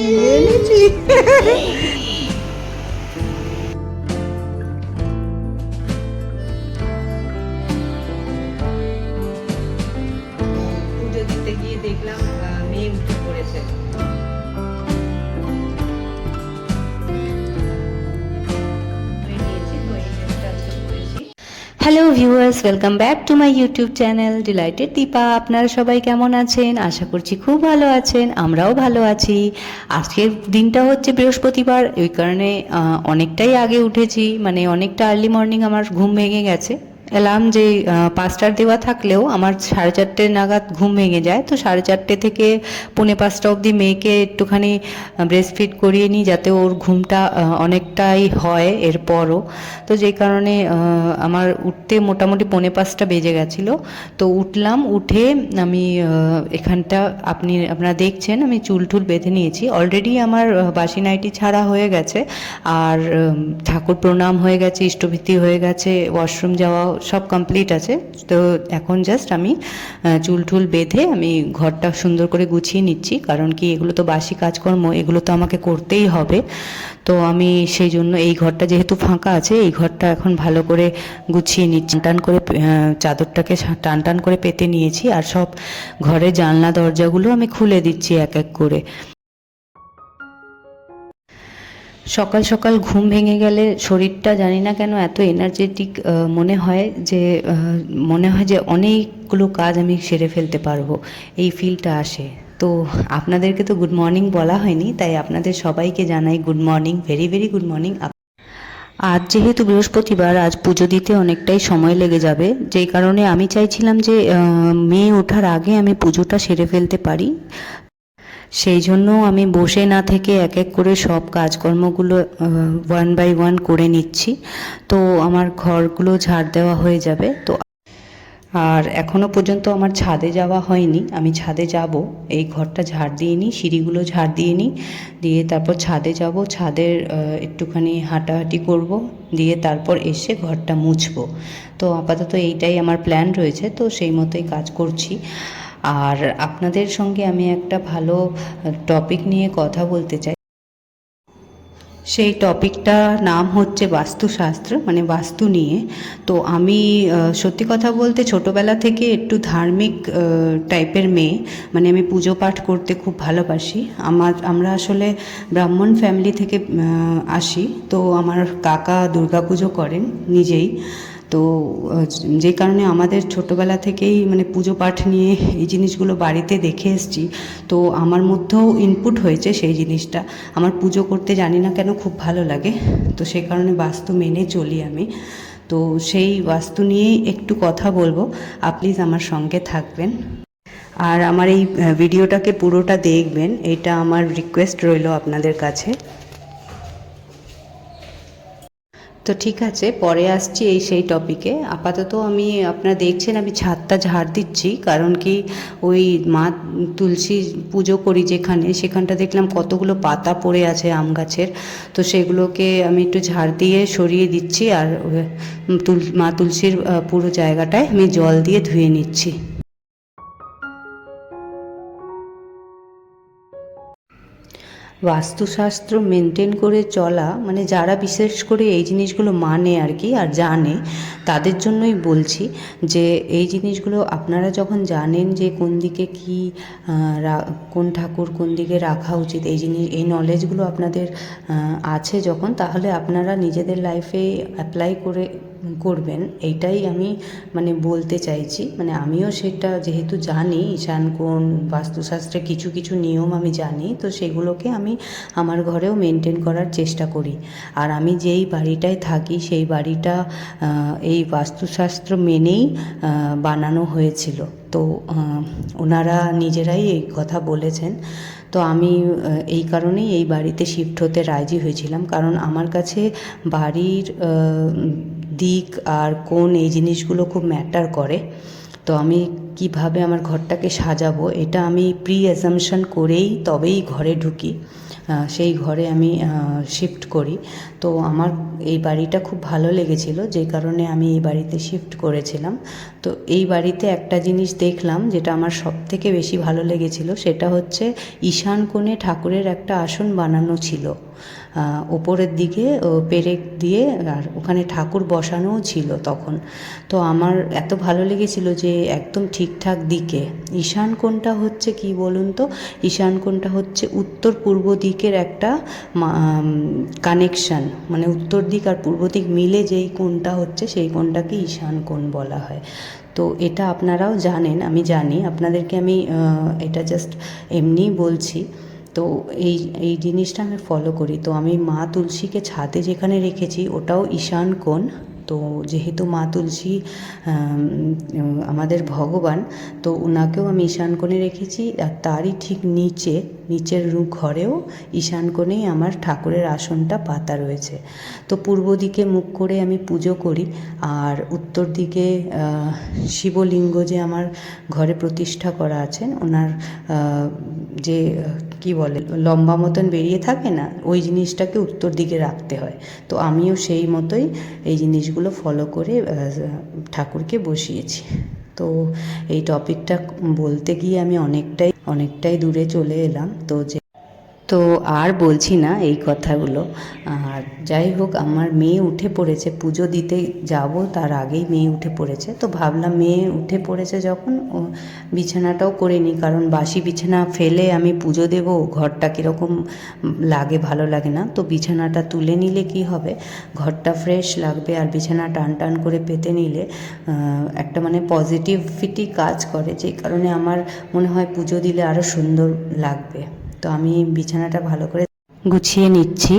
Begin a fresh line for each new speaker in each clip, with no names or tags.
নিয়ে এনেছি।
Hello viewers welcome back to my YouTube channel delighted Deepa আপনারা সবাই কেমন আছেন? আশা করছি খুব ভালো আছেন, আমরাও ভালো আছি। আজকের দিনটা হচ্ছে বৃহস্পতিবার ওই কারণে অনেকটাই আগে উঠেছি। মানে অনেকটা আর্লি মর্নিং আমার ঘুম ভেঙে গেছে। অ্যালার্ম যে পাঁচটার দেওয়া থাকলেও আমার সাড়ে চারটে নাগাদ ঘুম ভেঙে যায়। তো সাড়ে চারটে থেকে পৌনে পাঁচটা অবধি মেয়েকে একটুখানি ব্রেস্ট ফিড করিয়ে নিই যাতে ওর ঘুমটা অনেকটাই হয় এরপরও। তো যেই কারণে আমার উঠতে মোটামুটি পৌনে পাঁচটা বেজে গেছিল। তো উঠলাম, উঠে আমি এখানটা আপনি, আপনারা দেখছেন, আমি চুল টুল বেঁধে নিয়েছি। অলরেডি আমার বাসি নাইটি ছাড়া হয়ে গেছে। আর ঠাকুর প্রণাম হয়ে গেছে, ইষ্টভীতি হয়ে গেছে ওয়াশরুম যাওয়া সব কমপ্লিট আছে। তো এখন জাস্ট আমি চুল টুল বেঁধে আমি ঘরটা সুন্দর করে গুছিয়ে নিচ্ছি। কারণ কি এগুলো তো বাসি কাজকর্ম, এগুলো তো আমাকে করতেই হবে। তো আমি সেই জন্য এই ঘরটা যেহেতু ফাঁকা আছে, এই ঘরটা এখন ভালো করে গুছিয়ে নিচ্ছি। টান করে চাদরটাকে টান টান করে পেতে নিয়েছি। আর সব ঘরের জানলা দরজাগুলো আমি খুলে দিচ্ছি এক এক করে। সকাল সকাল ঘুম ভেঙে গেলে শরীরটা জানি না কেন এত এনার্জেটিক মনে হয় যে মনে হয় যে অনেকগুলো কাজ আমি সেরে ফেলতে পারব। এই ফিলটা আসে। তো আপনাদেরকে তো গুড মর্নিং বলা হয়নি, তাই আপনাদের সবাইকে জানাই good morning very very good morning আজ যেহেতু বৃহস্পতিবার, আজ পুজো দিতে অনেকটাই সময় লেগে যাবে। যেই কারণে আমি চাইছিলাম যে মেয়ে ওঠার আগে আমি পুজোটা সেরে ফেলতে পারি। সেই জন্য আমি বসে না থেকে এক এক করে সব কাজকর্মগুলো ওয়ান বাই ওয়ান করে নিচ্ছি। তো আমার ঘরগুলো ঝাড় দেওয়া হয়ে যাবে। তো আর এখনও পর্যন্ত আমার ছাদে যাওয়া হয়নি। আমি ছাদে যাব। এই ঘরটা ঝাড় দিয়ে নিই, সিঁড়িগুলো ঝাড় দিয়ে নিই। দিয়ে তারপর ছাদে যাব। ছাদের একটুখানি হাঁটাহাঁটি করব। দিয়ে তারপর এসে ঘরটা মুছবো। তো আপাতত এইটাই আমার প্ল্যান রয়েছে। তো সেই মতোই কাজ করছি। আর আপনাদের সঙ্গে আমি একটা ভালো টপিক নিয়ে কথা বলতে চাই। সেই টপিকটা নাম হচ্ছে বাস্তুশাস্ত্র মানে বাস্তু নিয়ে। তো আমি সত্যি কথা বলতে ছোটোবেলা থেকে একটু ধার্মিক টাইপের মেয়ে। মানে আমি পুজো পাঠ করতে খুব ভালোবাসি। আমার, আমরা আসলে ব্রাহ্মণ ফ্যামিলি থেকে আসি। তো আমার কাকা দুর্গা পুজো করেন নিজেই। তো যে কারণে আমাদের ছোটোবেলা থেকেই মানে পুজো পাঠ নিয়ে এই জিনিসগুলো বাড়িতে দেখে এসছি। তো আমার মধ্যেও ইনপুট হয়েছে সেই জিনিসটা। আমার পুজো করতে জানি না কেন খুব ভালো লাগে। তো সেই কারণে বাস্তু মেনে চলি আমি। তো সেই বাস্তু নিয়েই একটু কথা বলব। প্লিজ আমার সঙ্গে থাকবেন। আর আমার এই ভিডিওটাকে পুরোটা দেখবেন। এটা আমার রিকোয়েস্ট রইল আপনাদের কাছে। তো ঠিক আছে, পরে আসছি এই সেই টপিকে আপাতত আমি আপনারা দেখছেন, আমি ছাদটা ঝাড় দিচ্ছি, কারণ কি ওই মা তুলসী পুজো করি যেখানে, সেখানটা দেখলাম কতগুলো পাতা পড়ে আছে আম গাছের। তো সেগুলোকে আমি একটু ঝাড় দিয়ে সরিয়ে দিচ্ছি, আর তুল, মা তুলসীর পুরো জায়গাটায় আমি জল দিয়ে ধুয়ে নিচ্ছি। বাস্তুশাস্ত্র মেনটেন করে চলা মানে যারা বিশেষ করে এই জিনিসগুলো মানে আর কি আর জানে, তাদের জন্যই বলছি যে এই জিনিসগুলো আপনারা যখন জানেন যে কোন দিকে কি কোন ঠাকুর কোন দিকে রাখা উচিত, এই জিনিস, এই নলেজগুলো আপনাদের আছে যখন, তাহলে আপনারা নিজেদের লাইফে অ্যাপ্লাই করে করবেন, এইটাই আমি মানে বলতে চাইছি। মানে আমিও সেটা যেহেতু জানি, ঈশান কোণ বাস্তুশাস্ত্রে কিছু কিছু নিয়ম আমি জানি, তো সেগুলোকে আমি আমার ঘরেও মেনটেন করার চেষ্টা করি। আর আমি যেই বাড়িটায় থাকি, সেই বাড়িটা এই বাস্তুশাস্ত্র মেনেই বানানো হয়েছিল। তো ওনারা নিজেরাই এই কথা বলেছেন। তো আমি এই কারণেই এই বাড়িতে শিফট হতে রাজি হয়েছিলাম। কারণ আমার কাছে বাড়ির দিক আর কোন এই জিনিসগুলো খুব ম্যাটার করে, তো আমি কীভাবে আমার ঘরটাকে সাজাবো এটা আমি প্রি অ্যাজামশন করেই তবেই ঘরে ঢুকি। সেই ঘরে আমি শিফট করি। তো আমার এই বাড়িটা খুব ভালো লেগেছিল, যে কারণে আমি এই বাড়িতে শিফট করেছিলাম। তো এই বাড়িতে একটা জিনিস দেখলাম, যেটা আমার সব থেকে বেশি ভালো লেগেছিল, সেটা হচ্ছে ঈশান কোণে ঠাকুরের একটা আসন বানানো ছিল। ওপরের দিকে পেরেক দিয়ে আর ওখানে ঠাকুর বসানোও ছিল তখন। তো আমার এত ভালো লেগেছিল যে একদম ঠিকঠাক দিকে। ঈশান কোণটা হচ্ছে কি বলুন তো? ঈশান কোণটা হচ্ছে উত্তর পূর্ব দিকের একটা কানেকশান মানে উত্তর দিক আর পূর্ব দিক মিলে যেই কোণটা হচ্ছে সেই কোণটাকে ঈশান কোণ বলা হয়। তো এটা আপনারাও জানেন, আমি জানি। আপনাদেরকে আমি এটা জাস্ট এমনি বলছি। তো এই এই জিনিসটা আমি ফলো করি। তো আমি মা তুলসীকে ছাদে যেখানে রেখেছি ওটাও ঈশান কোণ। তো যেহেতু মা তুলসী আমাদের ভগবান, তো ওনাকেও আমি ঈশান কোণে রেখেছি। আর তারই ঠিক নিচে, নিচের ঘরেও ঈশান কোণেই আমার ঠাকুরের আসনটা পাতা রয়েছে। তো পূর্ব দিকে মুখ করে আমি পুজো করি, আর উত্তর দিকে শিবলিঙ্গ যে আমার ঘরে প্রতিষ্ঠা করা আছেন, ওনার যে, কি বলে, লম্বা মতন বেরিয়ে থাকে না, ওই জিনিসটাকে উত্তর দিকে রাখতে হয়। তো আমিও সেই মতোই এই জিনিসগুলো ফলো করে ঠাকুরকে বসিয়েছি। তো এই টপিকটা বলতে গিয়ে আমি অনেকটাই অনেকটাই দূরে চলে এলাম। তো যে তো আর বলছি না এই কথাগুলো। আর যাই হোক, আমার মেয়ে উঠে পড়েছে, পুজো দিতে যাব, তার আগেই মেয়ে উঠে পড়েছে। তো ভাবলাম মেয়ে উঠে পড়েছে যখন, ও বিছানাটাও করে নিই, কারণ বাসি বিছানা ফেলে আমি পুজো দেব, ঘরটা কীরকম লাগে ভালো লাগে না। তো বিছানাটা তুলে নিলে কি হবে? ঘরটা ফ্রেশ লাগবে, আর বিছানা টান টান করে পেতে নিলে একটা মানে পজিটিভিটি কাজ করে। যে কারণে আমার মনে হয় পুজো দিলে আরও সুন্দর লাগবে। তো আমি বিছানাটা ভালো করে গুছিয়ে নিচ্ছি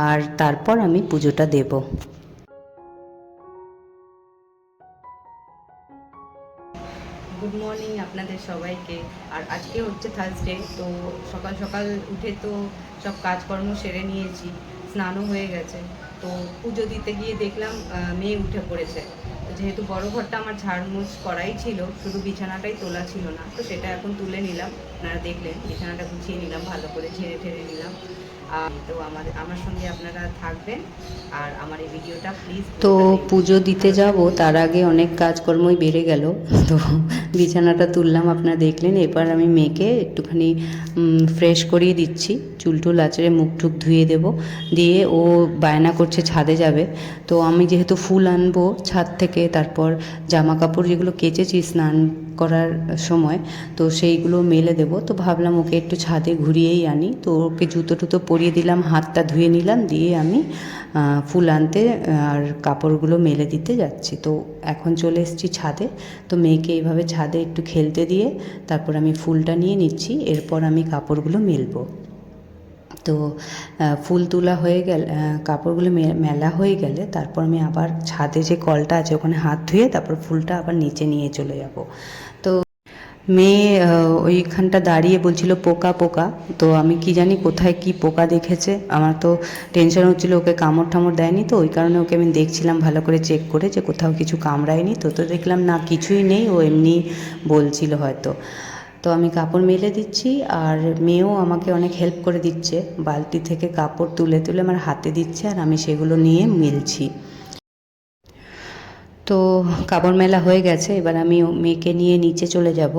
আর তারপর আমি পুজোটা দেব।
গুড মর্নিং আপনাদের সবাইকে। আর আজকে হচ্ছে থার্সডে তো সকাল সকাল উঠে তো সব কাজকর্ম সেরে নিয়েছি, স্নানও হয়ে গেছে। তো পুজো দিতে গিয়ে দেখলাম মেয়ে উঠে পড়েছে। যেহেতু বড় ঘরটা আমার ঝাড়মুছ করাই ছিল শুধু বিছানাটাই তোলা ছিল না। তো সেটা এখন তুলে নিলাম। আপনারা দেখলেন বিছানাটা গুছিয়ে নিলাম ভালো করে ঝেড়ে ঠেড়ে নিলাম। আর তো আমাদের আমার সঙ্গে আপনারা থাকবেন। আর আমার এই ভিডিওটা প্লিজ
তো পুজো দিতে যাব তার আগে অনেক কাজকর্মই বেড়ে গেল। তো বিছানাটা তুললাম আপনারা দেখলেন। এবার আমি মেয়েকে একটুখানি ফ্রেশ করিয়ে দিচ্ছি। চুল টুল আঁচড়ে মুখ টুক ধুয়ে দেব। দিয়ে ও বায়না করছে, ছাদে যাবে। তো আমি যেহেতু ফুল আনব ছাদ থেকে, তারপর জামা কাপড় যেগুলো কেচেছি স্নান করার সময়, তো সেইগুলো মেলে দেবো। তো ভাবলাম ওকে একটু ছাদে ঘুরিয়েই আনি। তো ওকে জুতো টুতো পরিয়ে দিলাম, হাতটা ধুয়ে নিলাম, দিয়ে আমি ফুল আনতে, আর কাপড়গুলো মেলে দিতে যাচ্ছি। তো এখন চলে এসেছি ছাদে। তো মেয়েকে এইভাবে ছাদে একটু খেলতে দিয়ে, তারপর আমি ফুলটা নিয়ে নিচ্ছি। এরপর আমি কাপড়গুলো মেলবো। তো ফুল তোলা হয়ে গেলে কাপড়গুলো মেলা হয়ে গেলে তারপর আমি আবার ছাদে যে কলটা আছে ওখানে হাত ধুয়ে তারপর ফুলটা আবার নিচে নিয়ে চলে যাব। তো মেয়ে ওইখানটা দাঁড়িয়ে বলছিল, পোকা পোকা। তো আমি কি জানি কোথায় কি পোকা দেখেছে। আমার তো টেনশন হচ্ছিল, ওকে কামড় ঠামড় দেয়নি তো, ওই কারণে ওকে আমি দেখছিলাম ভালো করে চেক করে যে কোথাও কিছু কামড়ায়নি। তো তো দেখলাম না, কিছুই নেই, ও এমনি বলছিল হয়তো। তো আমি কাপড় মেলে দিচ্ছি আর মেয়েও আমাকে অনেক হেল্প করে দিচ্ছে। বালতি থেকে কাপড় তুলে তুলে আমার হাতে দিচ্ছে আর আমি সেগুলো নিয়ে মিলছি। তো কাপড় মেলা হয়ে গেছে, এবার আমি মেয়েকে নিয়ে নিচে চলে যাব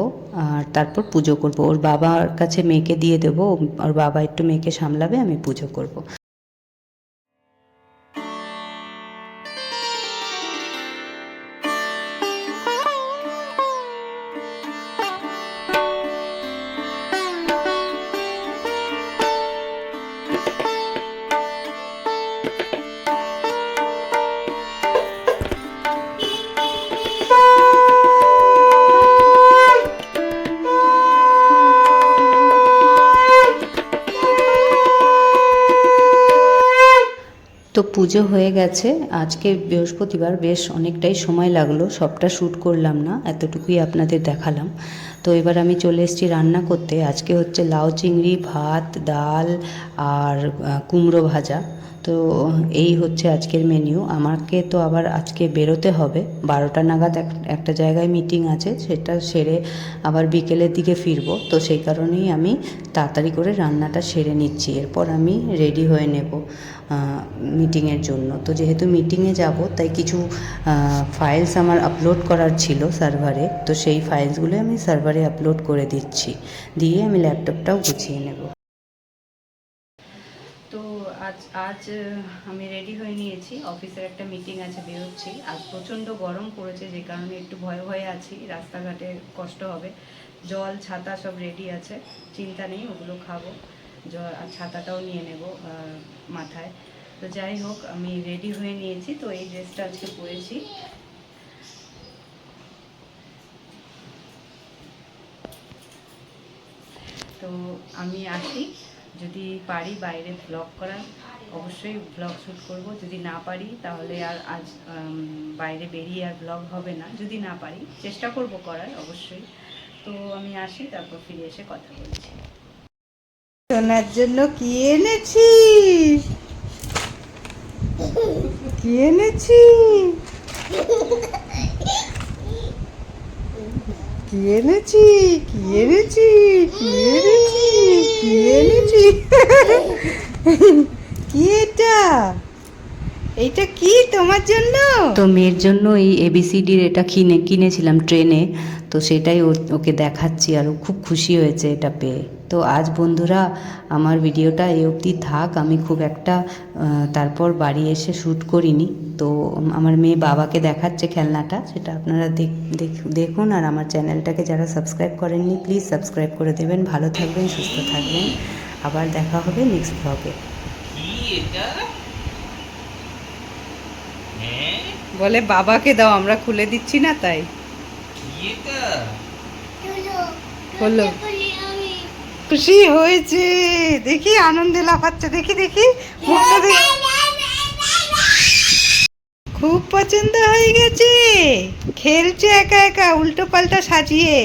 আর তারপর পুজো করব। ওর বাবার কাছে মেয়েকে দিয়ে দেবো, ওর বাবা একটু মেয়েকে সামলাবে, আমি পুজো করব। পুজো হয়ে গেছে। আজকে বৃহস্পতিবার বেশ অনেকটাই সময় লাগল, সবটা শ্যুট করলাম না, এতটুকুই আপনাদের দেখালাম। তো এবার আমি চলে এসেছি রান্না করতে। আজকে হচ্ছে লাউ চিংড়ি, ভাত, ডাল আর কুমড়ো ভাজা। তো এই হচ্ছে আজকের মেনু আমাকে তো আবার আজকে বেরোতে হবে। বারোটা নাগাদ এক- একটা জায়গায় মিটিং আছে, সেটা সেরে আবার বিকেলের দিকে ফিরবো। তো সেই কারণেই আমি তাড়াতাড়ি করে রান্নাটা সেরে নিচ্ছি। এরপর আমি রেডি হয়ে নেব মিটিংয়ের জন্য। তো যেহেতু মিটিংয়ে যাব, তাই কিছু ফাইলস আমার আপলোড করার ছিল সার্ভারে তো সেই ফাইলসগুলো আমি সার্ভারে আপলোড করে দিচ্ছি। দিয়ে আমি ল্যাপটপটাও গুছিয়ে নেব।
আজ আজ আমি রেডি হয়ে নিয়েছি। অফিসের একটা মিটিং আছে, বেরোচ্ছি। আজ প্রচণ্ড গরম পড়েছে, যে কারণে একটু ভয়ে ভয়ে আছি। রাস্তাঘাটে কষ্ট হবে। জল, ছাতা সব রেডি আছে। চিন্তা নেই, ওগুলো খাব। জল আর ছাতাটাও নিয়ে নেব মাথায়। তো যাই হোক, আমি রেডি হয়ে নিয়েছি। তো এই ড্রেসটা আজকে পরেছি। তো আমি আসি। যদি পারি বাইরে ব্লগ করা অবশ্যই ব্লগ শ্যুট করব। যদি না পারি, তাহলে আর আজ বাইরে বেরিয়ে আর ব্লগ হবে না। যদি না পারি, চেষ্টা করব করার, অবশ্যই। তো আমি আসি, তারপর ফিরে এসে কথা বলছি।
সোনার জন্য কি এনেছি? কি এনেছি? কি এনেছি? কি এনেছি? কি এনেছি? কি এনেছি? কি এটা? এইটা কি তোমার জন্য?
তো মেয়ের জন্য এই এবিসিডির এটা কিনে, কিনেছিলাম ট্রেনে, তো সেটাই ওকে দেখাচ্ছি আর খুব খুশি হয়েছে এটা পেয়ে। তো আজ বন্ধুরা আমার ভিডিওটা এই অবধি থাক। আমি খুব একটা তারপর বাড়ি এসে শ্যুট করিনি। তো আমার মেয়ে বাবাকে দেখাচ্ছে খেলনাটা সেটা আপনারা দেখ- দেখ- দেখুন। আর আমার চ্যানেলটাকে যারা সাবস্ক্রাইব করেননি প্লিজ সাবস্ক্রাইব করে দেবেন। ভালো থাকবেন সুস্থ থাকবেন। আবার দেখা হবে নেক্সট ব্লগে
বলে বাবাকে দাও আমরা খুলে দিচ্ছি না তাই? হলো খুশি হয়েছে। দেখি, আনন্দে লাফাচ্ছে। দেখি দেখি খুব পছন্দ হয়ে গেছে। খেলছে একা একা উল্টো পাল্টা সাজিয়ে।